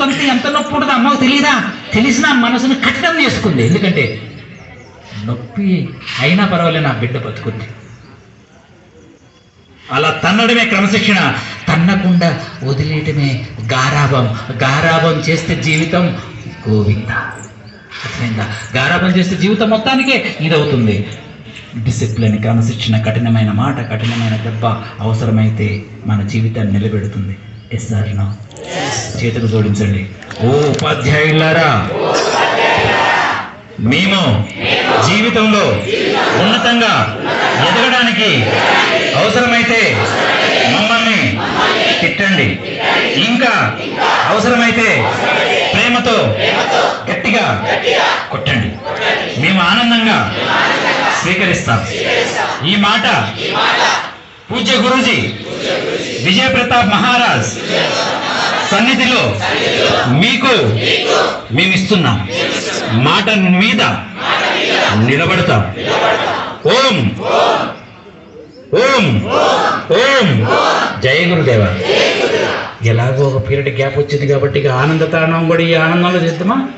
తంతే ఎంత నొప్పి ఉంటుందో అమ్మకు తెలియదా తెలిసిన మనసును కఠినం చేసుకుంది. ఎందుకంటే నొప్పి అయినా పర్వాలేదు నా బిడ్డ బతుకుంది. అలా తన్నడమే క్రమశిక్షణ. తన్నకుండా వదిలేయటమే గారాభం. గారాభం చేస్తే జీవితం గోవింద. అర్థమైందా? గారాభం చేస్తే జీవితం మొత్తానికే ఇదవుతుంది. డిసిప్లిన్ క్రమశిక్షణ కఠినమైన మాట కఠినమైన దెబ్బ అవసరమైతే మన జీవితాన్ని నిలబెడుతుంది. ఎస్ సార్ నా. చేతులు జోడించండి. ఓ ఉపాధ్యాయులారా మేము జీవితంలో ఉన్నతంగా ఎదగడానికి అవసరమైతే మమ్మల్ని తిట్టండి. ఇంకా అవసరమైతే ప్రేమతో గట్టిగా కొట్టండి. మేము ఆనందంగా స్వీకరిస్తాం. ఈ మాట పూజ్య గురూజీ విజయ ప్రతాప్ మహారాజ్ సన్నిధిలో మీకు మేము ఇస్తున్నాం మాట మీద నిలబడతాం. ఓం. ఓం. ఓం. జయ గురుదేవ. ఎలాగో ఒక పీరియడ్ గ్యాప్ వచ్చింది కాబట్టి ఇక ఆనంద తాండవం కూడా ఈ ఆనందంలో చేద్దామా?